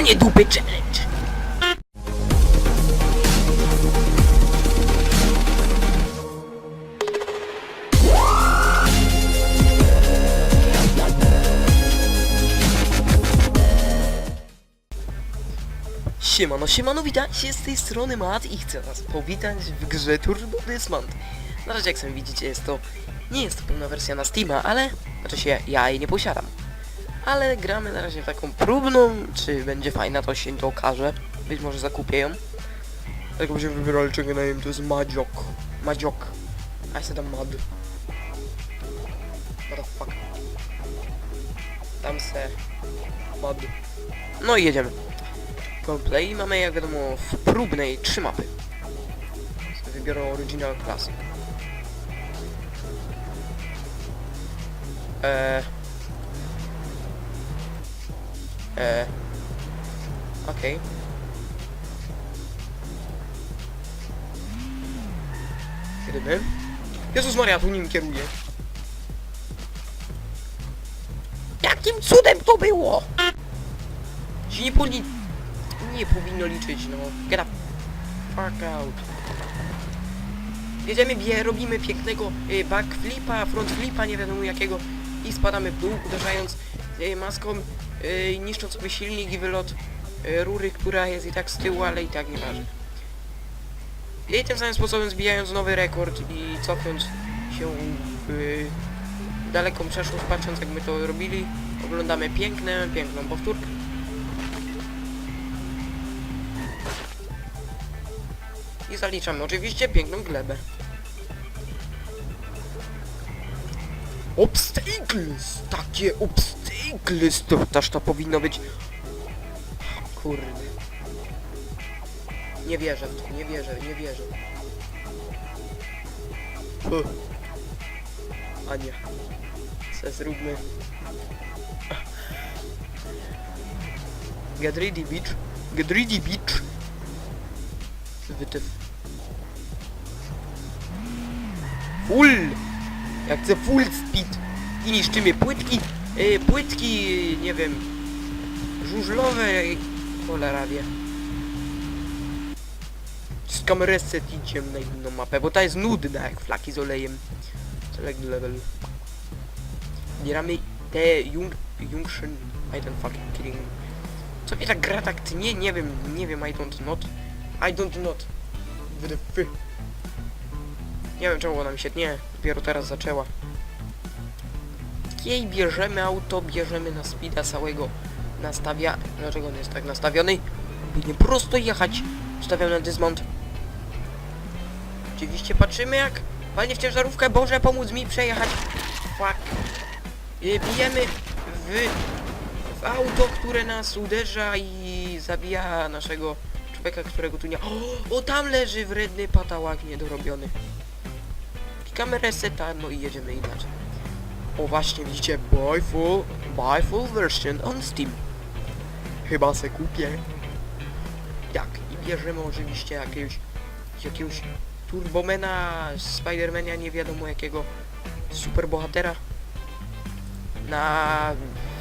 Pranie dupy challenge! Siemano, siemano, witajcie z tej strony Mat i chcę was powitać w grze Turbo. Na razie jak sami widzicie jest to, nie jest to pełna wersja na Steama, ale, znaczy się, ja jej nie posiadam. Ale gramy na razie taką próbną, czy będzie fajna to się to okaże. Być może zakupię ją. Tylko będziemy wybierali czego na nim, to jest Madziok. Madziok. A ja tam Mad. What the fuck. Tam se. Mad. No i jedziemy. Gameplay mamy jak wiadomo w próbnej trzy mapy. Wybiorę Original Classic. Eee. Eee. Okej. Gdyby. Jezus Maria, tu nim kieruje. Jakim cudem to było? Się nie poli... Nie powinno liczyć, no. Get up. Fuck out. Jedziemy, bie, robimy pięknego y, backflipa, frontflipa, nie wiadomo jakiego i spadamy w dół, uderzając y, maską, y, niszcząc sobie silnik i wylot y, rury, która jest i tak z tyłu, ale i tak nie waży. I tym samym sposobem zbijając nowy rekord i cofnąc się w daleką przeszłość, patrząc jak my to robili, oglądamy piękne, piękną powtórkę. I zaliczamy oczywiście piękną glebę. Obstacles! Takie obstacles! To też to powinno być... Kurde. Nie wierzę w to, nie wierzę, nie wierzę. Huh. A nie. Se zróbmy. Get ready, bitch. Get ready, bitch. Wytyw. Full! Ja chcę full speed. I niszczymy płytki, yy, płytki, nie wiem, żużlowe, cholera wie. Ściskam reset i idziemy na inną mapę, bo ta jest nudna jak flaki z olejem. Select level. Bieramy te Jung... Junction... I don't fucking kidding. Co mnie ta gra tak tnie? Nie wiem, nie wiem, I don't not. I don't not. WDF. Nie wiem czemu ona mi się tnie. Dopiero teraz zaczęła. Jej bierzemy auto, bierzemy na speeda całego nastawia... Dlaczego on jest tak nastawiony? Nie prosto jechać. Ustawiam na dismount. Oczywiście patrzymy jak walnie w ciężarówkę. Boże, pomóc mi przejechać. Fuck. Y, Bijemy w, w auto, które nas uderza i zabija naszego człowieka, którego tu nie... O, o tam leży wredny patałak niedorobiony. Klikamy reseta, no i jedziemy inaczej. O właśnie, widzicie, buy full, buy full version on Steam. Chyba se kupię. Tak, i bierzemy oczywiście jakiegoś, jakiegoś Turbomena, Spidermana, nie wiadomo jakiego superbohatera. Na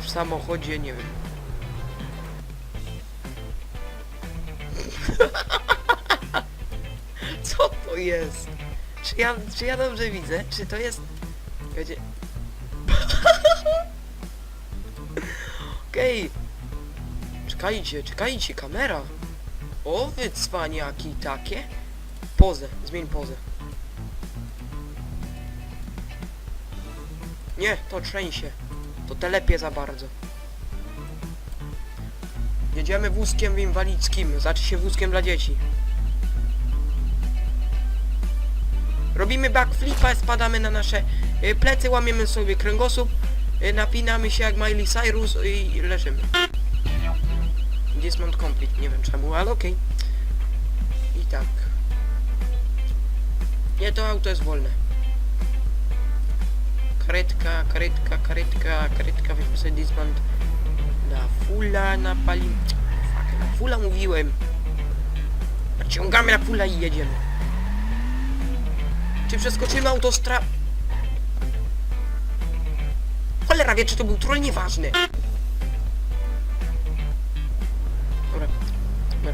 samochodzie, nie wiem. Co to jest? Ja, czy ja dobrze widzę? Czy to jest... Będzie... Okej. Czekajcie, czekajcie, kamera. O, wy cwaniaki takie. Pozę, zmień pozę. Nie, to trzęsie. To telepie za bardzo. Jedziemy wózkiem inwalidzkim. Znaczy się wózkiem dla dzieci. Robimy backflipa, spadamy na nasze y, plecy, łamiemy sobie kręgosłup, y, napinamy się jak Miley Cyrus i leżymy. Dismount complete, nie wiem czemu, ale okej. I tak. Nie, to auto jest wolne. Karetka, karetka, karetka, karetka, weźmy sobie dismount na fulla, na pali... Fuck, na fulla mówiłem. Naciągamy na fulla i jedziemy. Czy przeskoczymy autostra... Cholera wie, czy to był troll, nieważne.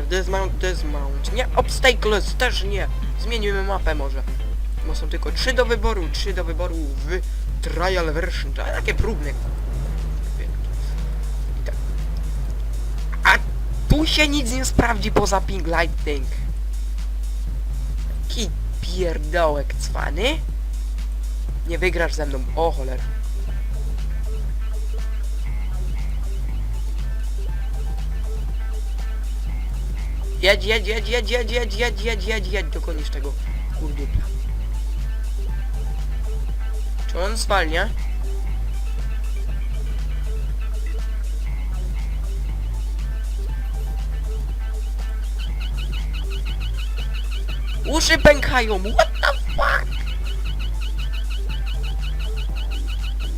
Dismount, dismount. Nie, obstacles też nie. Zmienimy mapę może. Bo są tylko trzy do wyboru, trzy do wyboru w trial version. To takie próbne. Tak. A tu się nic nie sprawdzi poza ping lightning. Pierdołek cwany. Nie wygrasz ze mną. O cholera. Jedź, jedź, jedź, jedź, jedź, jedź, jedź, jedź, jedź, jedź, dokonisz tego kurdupla. Czy on zwalnia? Uszy pękają, what the fuck?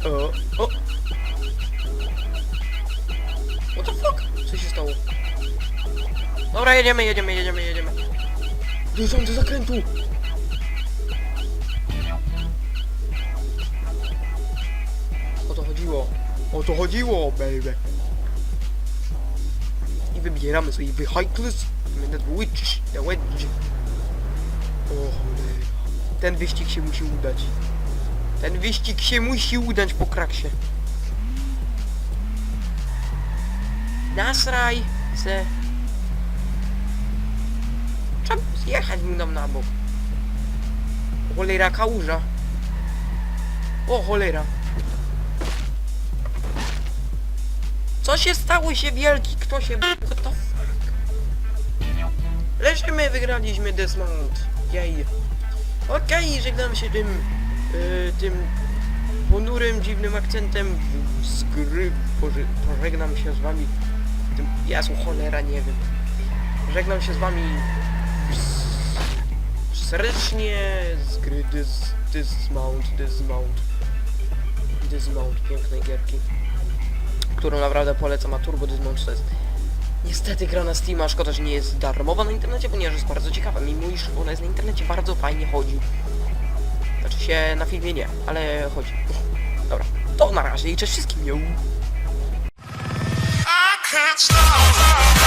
O, o. What the fuck? Co się stało? Dobra, jedziemy, jedziemy, jedziemy, jedziemy. Dojeżdżam do zakrętu! O to chodziło. O to chodziło, baby. I wybieramy sobie vehicles. Minute witch, the wedge. O. Ten wyścig się musi udać. Ten wyścig się musi udać po kraksie. Nasraj se Trzeba zjechać mu nam na bok. Cholera kałuża. O cholera. Co się stało się wielki? Kto się... Fuck? Leżymy, wygraliśmy Desmond. Jej. Okej, żegnam się tym... y, tym ponurym, dziwnym akcentem z gry. Poże, pożegnam się z wami. Tym... Jezu, cholera, nie wiem. Żegnam się z wami s- serdecznie z gry Dis, Dismount, Dismount, Dismount, pięknej gierki, którą naprawdę polecam, a Turbo Dismount to jest niestety gra na Steama, szkoda, że nie jest darmowa na internecie, ponieważ jest bardzo ciekawa, mimo iż ona jest na internecie bardzo fajnie chodzi. Znaczy się na filmie nie, ale chodzi. Dobra, to na razie i cześć wszystkim, yo! I can't stop.